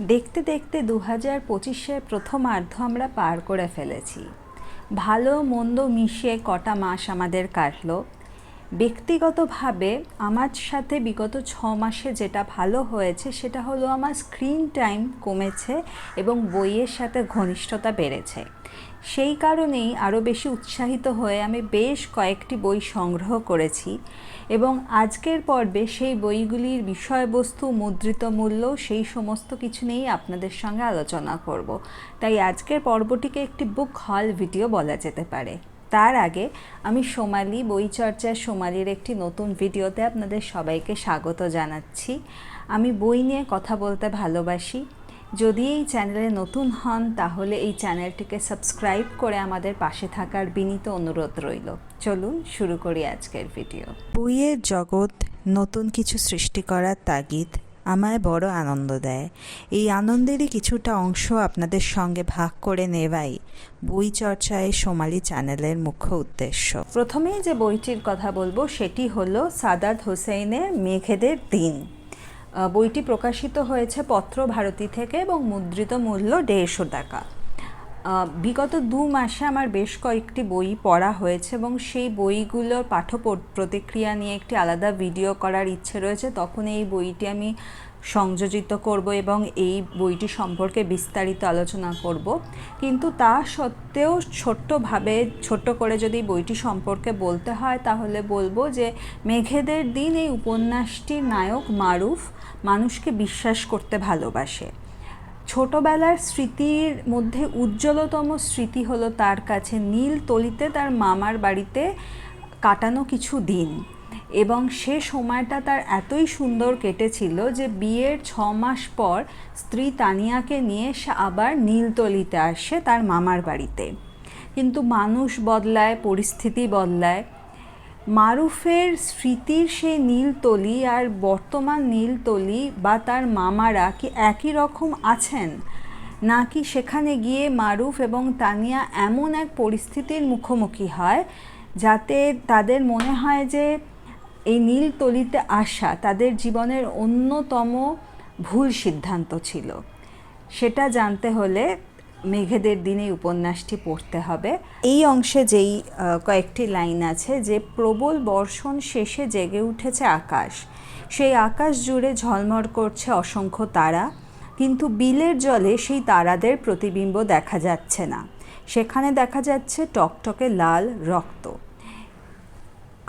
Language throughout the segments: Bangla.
দেখতে দেখতে দু হাজার পঁচিশের প্রথমার্ধ আমরা পার করে ফেলেছি। ভালো মন্দ মিশিয়ে কটা মাস আমাদের কাটলো ব্যক্তিগতভাবে আমার সাথে বিগত ছ মাসে যেটা ভালো হয়েছে, সেটা হলো আমার স্ক্রিন টাইম কমেছে এবং বইয়ের সাথে ঘনিষ্ঠতা বেড়েছে। সেই কারণেই আরও বেশি উৎসাহিত হয়ে আমি বেশ কয়েকটি বই সংগ্রহ করেছি এবং আজকের পর্বে সেই বইগুলির বিষয়বস্তু, মুদ্রিত মূল্য, সেই সমস্ত কিছু নিয়েই আপনাদের সঙ্গে আলোচনা করব। তাই আজকের পর্বটিকে একটি বুক হল ভিডিও বলা যেতে পারে। তার আগে আমি সোমালি বই চর্চার সোমালির একটি নতুন ভিডিওতে আপনাদের সবাইকে স্বাগত জানাচ্ছি। আমি বই নিয়ে কথা বলতে ভালোবাসি। যদি এই চ্যানেলে নতুন হন, তাহলে এই চ্যানেলটিকে সাবস্ক্রাইব করে আমাদের পাশে থাকার বিনীত অনুরোধ রইল। চলুন শুরু করি আজকের ভিডিও। বইয়ের জগৎ নতুন কিছু সৃষ্টি করার তাগিদ আমায় বড় আনন্দ দেয়। এই আনন্দেরই কিছুটা অংশ আপনাদের সঙ্গে ভাগ করে নেওয়াই বই চর্চায় সোমালি চ্যানেলের মুখ্য উদ্দেশ্য। প্রথমেই যে বইটির কথা বলব, সেটি হলো সাদাত হোসেনের মেঘেদের দিন। বইটি প্রকাশিত হয়েছে পত্র ভারতী থেকে এবং মুদ্রিত মূল্য দেড়শো টাকা। বিগত দু মাসে আমার বেশ কয়েকটি বই পড়া হয়েছে এবং সেই বইগুলোর পাঠ্য প- প্রতিক্রিয়া নিয়ে একটি আলাদা ভিডিও করার ইচ্ছে রয়েছে। তখন এই বইটি আমি সংযোজিত করব এবং এই বইটি সম্পর্কে বিস্তারিত আলোচনা করব। কিন্তু তা সত্ত্বেও ছোট্টভাবে, ছোট্ট করে যদি বইটি সম্পর্কে বলতে হয়, তাহলে বলব যে মেঘেদের দিন এই উপন্যাসটির নায়ক মারুফ মানুষকে বিশ্বাস করতে ভালোবাসে। ছোটবেলার স্মৃতির মধ্যে উজ্জ্বলতম স্মৃতি হলো তার কাছে নীল তলিতে তার মামার বাড়িতে কাটানো কিছু দিন। এবং সে সময়টা তার এতই সুন্দর কেটেছিল যে বিয়ের ছ মাস পর স্ত্রী তানিয়াকে নিয়ে সে আবার নীলতলিতে আসে তার মামার বাড়িতে। কিন্তু মানুষ বদলায়, পরিস্থিতি বদলায়। মারুফের স্মৃতির সেই নীলতলি আর বর্তমান নীলতলি বা তার মামারা কি একই রকম আছেন? নাকি সেখানে গিয়ে মারুফ এবং তানিয়া এমন এক পরিস্থিতির মুখোমুখি হয় যাতে তাদের মনে হয় যে এই নীলতলিতে আসা তাদের জীবনের অন্যতম ভুল সিদ্ধান্ত ছিল? সেটা জানতে হলে মেঘেদের দিনে উপন্যাসটি পড়তে হবে। এই অংশে যেই কয়েকটি লাইন আছে যে প্রবল বর্ষণ শেষে জেগে উঠেছে আকাশ। সেই আকাশ জুড়ে ঝলমল করছে অসংখ্য তারা, কিন্তু বিলের জলে সেই তারাদের প্রতিবিম্ব দেখা যাচ্ছে না। সেখানে দেখা যাচ্ছে টকটকে লাল রক্ত।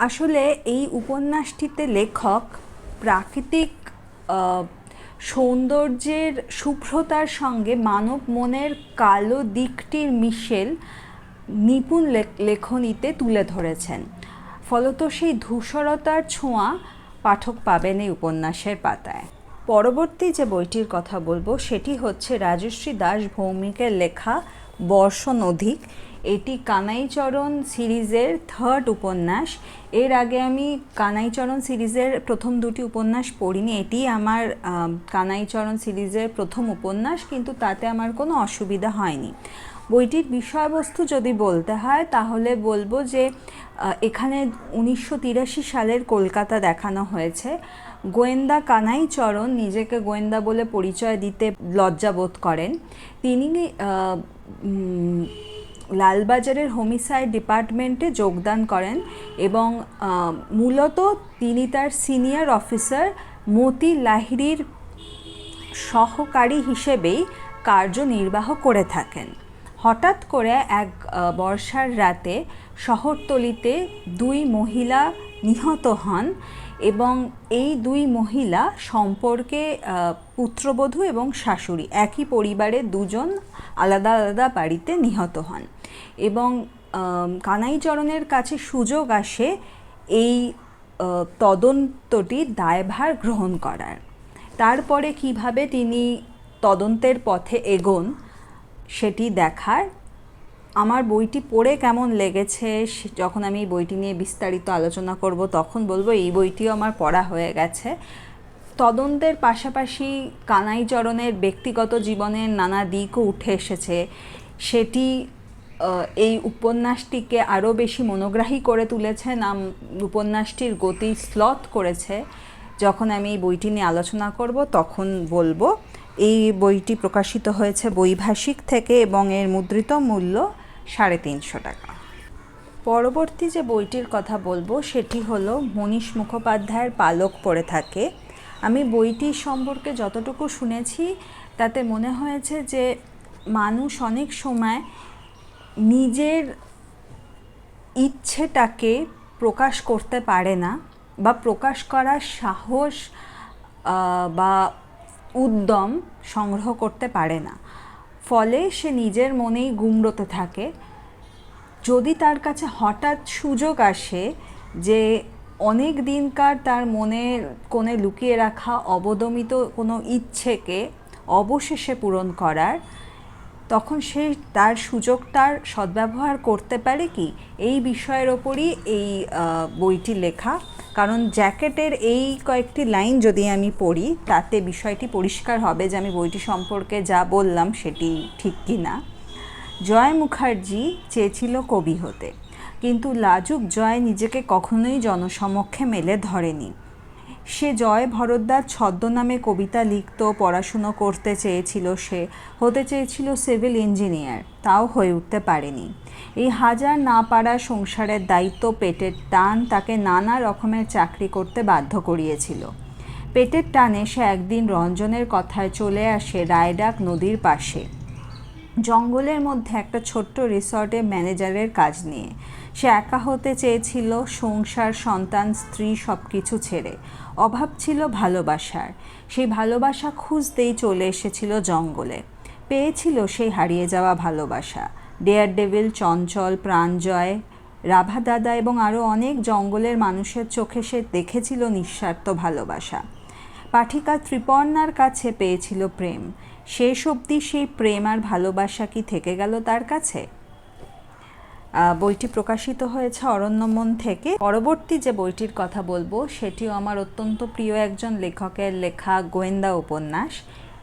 আসলে এই উপন্যাসটিতে লেখক প্রাকৃতিক সৌন্দর্যের শুভ্রতার সঙ্গে মানব মনের কালো দিকটির মিশেল নিপুণ লেখ- লেখনীতে তুলে ধরেছেন। ফলত সেই ধূসরতার ছোঁয়া পাঠক পাবেন এই উপন্যাসের পাতায়। পরবর্তী যে বইটির কথা বলব, সেটি হচ্ছে রাজশ্রী দাস ভৌমিকের লেখা বর্ষণ অধিক। এটি কানাইচরণ সিরিজের থার্ড উপন্যাস। এর আগে আমি কানাইচরণ সিরিজের প্রথম দুটি উপন্যাস পড়িনি। এটি আমার কানাইচরণ সিরিজের প্রথম উপন্যাস, কিন্তু তাতে আমার কোনো অসুবিধা হয়নি। বইটির বিষয়বস্তু যদি বলতে হয়, তাহলে বলব যে এখানে উনিশশো তিরাশি সালের কলকাতা দেখানো হয়েছে। গোয়েন্দা কানাই চরণ নিজেকে গোয়েন্দা বলে পরিচয় দিতে লজ্জাবোধ করেন। তিনি লালবাজারের হোমিসাইড ডিপার্টমেন্টে যোগদান করেন এবং মূলত তিনি তার সিনিয়র অফিসার মতি লাহিড়ির সহকারী হিসেবেই কার্যনির্বাহ করে থাকেন। হঠাৎ করে এক বর্ষার রাতে শহরতলিতে দুই মহিলা নিহত হন এবং এই দুই মহিলা সম্পর্কে পুত্রবধূ এবং শাশুড়ি একই পরিবারের দুজন আলাদা আলাদা বাড়িতে নিহত হন এবং কানাইচরণের কাছে সুযোগ আসে এই তদন্তটি দায়ভার গ্রহণ করার। তারপরে কীভাবে তিনি তদন্তের পথে এগোন সেটি দেখার। আমার বইটি পড়ে কেমন লেগেছে যখন আমি বইটি নিয়ে বিস্তারিত আলোচনা করব, তখন বলব এই বইটিও আমার পড়া হয়ে গেছে। তদন্তের পাশাপাশি কানাইচরণের ব্যক্তিগত জীবনের নানা দিকও উঠে এসেছে। সেটি এই উপন্যাসটিকে আরও বেশি মনোগ্রাহী করে তুলেছে, নাম উপন্যাসটির গতি স্লথ করেছে। যখন আমি এই বইটি নিয়ে আলোচনা করব, তখন বলব এই বইটি প্রকাশিত হয়েছে বৈভাষিক থেকে এবং এর মুদ্রিত মূল্য সাড়ে তিনশো টাকা। পরবর্তী যে বইটির কথা বলব, সেটি হলো মনীষ মুখোপাধ্যায়ের পালক পড়ে থাকে। আমি বইটি সম্পর্কে যতটুকু শুনেছি, তাতে মনে হয়েছে যে মানুষ অনেক সময় নিজের ইচ্ছেটাকে প্রকাশ করতে পারে না বা প্রকাশ করার সাহস বা উদ্যম সংগ্রহ করতে পারে না। ফলে সে নিজের মনেই গুমড়োতে থাকে। যদি তার কাছে হঠাৎ সুযোগ আসে যে অনেক দিনকার তার মনের কোণে লুকিয়ে রাখা অবদমিত কোনো ইচ্ছেকে অবশেষে পূরণ করার, তখন সে তার সুযোগটার সদ্ব্যবহার করতে পারে কি? এই বিষয়ের ওপরই এই বইটি লেখা কারণ জ্যাকেটের এই কয়েকটি লাইন যদি আমি পড়ি, তাতে বিষয়টি পরিষ্কার হবে যে আমি বইটি সম্পর্কে যা বললাম সেটি ঠিক কি না জয় মুখার্জি চেয়েছিল কবি হতে, কিন্তু লাজুক জয় নিজেকে কখনোই জনসমক্ষে মেলে ধরেনি। সে জয় ভরদ্বার ছদ্মনামে কবিতা লিখত, পড়াশুনো করতে চেয়েছিল সে, হতে চেয়েছিল সিভিল ইঞ্জিনিয়ার, তাও হয়ে উঠতে পারেনি। এই হাজার না পারা সংসারের দায়িত্ব, পেটের টান তাকে নানা রকমের চাকরি করতে বাধ্য করিয়েছিল। পেটের টানে সে একদিন রঞ্জনের কথায় চলে আসে রায়ডাক নদীর পাশে। জঙ্গলের মধ্যে একটা ছোট্ট রিসর্টে ম্যানেজারের কাজ নিয়ে। সে একা হতে চেয়েছিল, সংসার, সন্তান, স্ত্রী সব কিছু ছেড়ে। অভাব ছিল ভালোবাসার। সেই ভালোবাসা খুঁজতেই চলে এসেছিল জঙ্গলে। পেয়েছিল সেই হারিয়ে যাওয়া ভালোবাসা। ডেয়ার ডেভিল চঞ্চল, প্রাণজয় রাভা দাদা এবং আরও অনেক জঙ্গলের মানুষের চোখে সে দেখেছিল নিঃস্বার্থ ভালোবাসা। পাঠিকা ত্রিপর্ণার কাছে পেয়েছিল প্রেম। শেষ অবধি সেই প্রেম আর ভালোবাসা কি থেকে গেল তার কাছে? বইটি প্রকাশিত হয়েছে অরণ্যমন থেকে। পরবর্তী যে বইটির কথা বলব, সেটিও আমার অত্যন্ত প্রিয় একজন লেখকের লেখা গোয়েন্দা উপন্যাস,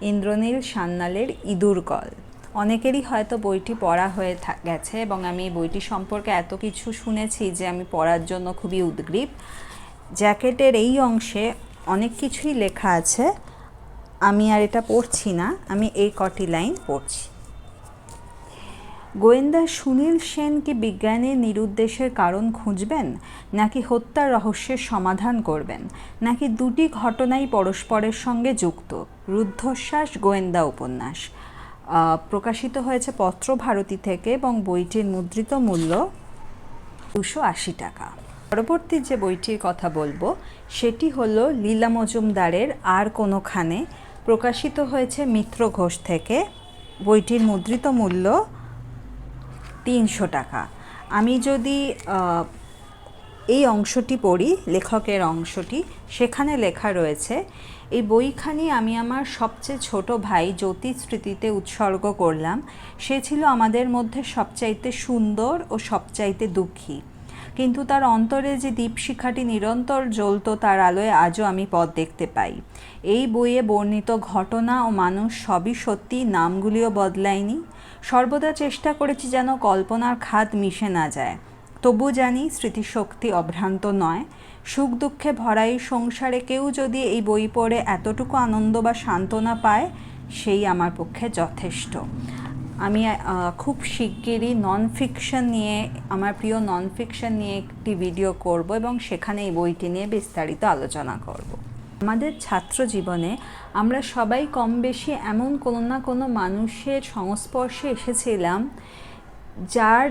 ইন্দ্রনীল সান্যালের ইঁদুর কল অনেকেরই হয়তো বইটি পড়া হয়ে গেছে এবং আমি এই বইটি সম্পর্কে এত কিছু শুনেছি যে আমি পড়ার জন্য খুবই উদ্গ্রীব। জ্যাকেটের এই অংশে অনেক কিছুই লেখা আছে। আমি আর এটা পড়ছি না, আমি এই কটি লাইন পড়ছি। গোয়েন্দা সুনীল সেন কি বিজ্ঞানের নিরুদ্দেশের কারণ খুঁজবেন, নাকি হত্যার রহস্যের সমাধান করবেন, নাকি দুটি ঘটনাই পরস্পরের সঙ্গে যুক্ত? রুদ্ধশ্বাস, গোয়েন্দা উপন্যাস। প্রকাশিত হয়েছে পত্র ভারতী থেকে এবং বইটির মুদ্রিত মূল্য দুশো আশি টাকা। পরবর্তী যে বইটির কথা বলব, সেটি হলো লীলা মজুমদারের আর কোনোখানে প্রকাশিত হয়েছে মিত্র ঘোষ থেকে। বইটির মুদ্রিত মূল্য তিনশো টাকা। আমি যদি এই অংশটি পড়ি, লেখকের অংশটি, সেখানে লেখা রয়েছে, এই বইখানি আমি আমার সবচেয়ে ছোট ভাই জ্যোতি স্মৃতিতে উৎসর্গ করলাম। সে ছিল আমাদের মধ্যে সবচাইতে সুন্দর ও সবচাইতে দুঃখী। কিন্তু তার অন্তরে যে দীপশিখাটি নিরন্তর জ্বলতো, তার আলোয় আজও আমি পথ দেখতে পাই। এই বইয়ে বর্ণিত ঘটনা ও মানুষ সবই সত্যি নামগুলিও বদলায়নি। সর্বদা চেষ্টা করেছি যেন কল্পনার খাদ মিশে না যায়। তবু জানি স্মৃতিশক্তি অভ্রান্ত নয়। সুখ দুঃখে ভরা এই সংসারে কেউ যদি এই বই পড়ে এতটুকু আনন্দ বা সান্ত্বনা পায়, সেই আমার পক্ষে যথেষ্ট। আমি খুব শিগগিরই নন ফিকশন নিয়ে, আমার প্রিয় নন ফিকশন নিয়ে একটি ভিডিও করব এবং সেখানে এই বইটি নিয়ে বিস্তারিত আলোচনা করব। আমাদের ছাত্র জীবনে আমরা সবাই কম বেশি এমন কোনো না কোনো মানুষের সংস্পর্শে এসেছিলাম, যার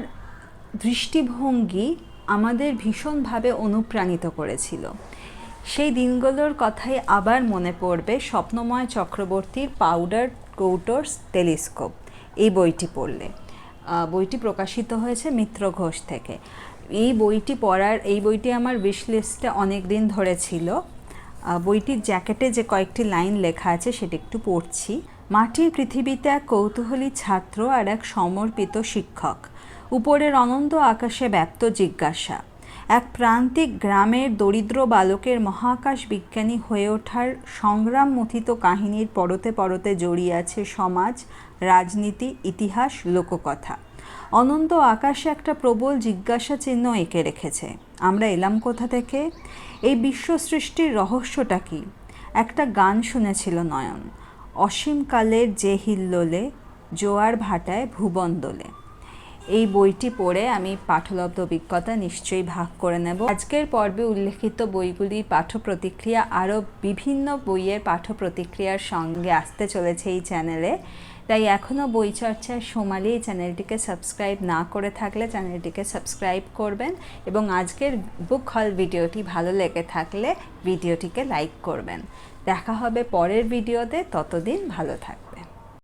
দৃষ্টিভঙ্গি আমাদের ভীষণভাবে অনুপ্রাণিত করেছিল। সেই দিনগুলোর কথাই আবার মনে পড়বে স্বপ্নময় চক্রবর্তীর পাউডার কৌটোর্স টেলিস্কোপ। এই বইটি পড়লে। বইটি প্রকাশিত হয়েছে মিত্র ঘোষ থেকে। এই বইটি পড়ার, এই বইটি আমার উইশ লিস্টে অনেক দিন ধরে ছিল। বইটির জ্যাকেটে যে কয়েকটি লাইন লেখা আছে সেটি একটু পড়ছি। মাটির পৃথিবীতে এক কৌতূহলী ছাত্র আর এক সমর্পিত শিক্ষক। উপরের অনন্ত আকাশে ব্যপ্ত জিজ্ঞাসা। এক প্রান্তিক গ্রামের দরিদ্র বালকের মহাকাশ বিজ্ঞানী হয়ে ওঠার সংগ্রাম মথিত কাহিনীর পরতে পরতে জড়িয়ে আছে সমাজ, রাজনীতি, ইতিহাস, লোককথা। অনন্ত আকাশে একটা প্রবল জিজ্ঞাসা চিহ্ন এঁকে রেখেছে। আমরা এলাম কোথা থেকে? এই বিশ্ব সৃষ্টির রহস্যটা কি? একটা গান শুনেছিল নয়ন। অসীমকালের যে হিল্লোলে, জোয়ার ভাটায় ভুবন দোলে এই বইটি পড়ে আমি পাঠলব্ধ অভিজ্ঞতা নিশ্চয়ই ভাগ করে নেব। আজকের পর্বে উল্লেখিত বইগুলি পাঠ্য প্রতিক্রিয়া আরও বিভিন্ন বইয়ের পাঠ্য প্রতিক্রিয়ার সঙ্গে আসতে চলেছে এই চ্যানেলে। তাই এখনও বই চর্চার সোমালি এই চ্যানেলটিকে সাবস্ক্রাইব না করে থাকলে চ্যানেলটিকে সাবস্ক্রাইব করবেন এবং আজকের বুক হল ভিডিওটি ভালো লেগে থাকলে ভিডিওটিকে লাইক করবেন। দেখা হবে পরের ভিডিওতে, ততদিন ভালো থাকবেন।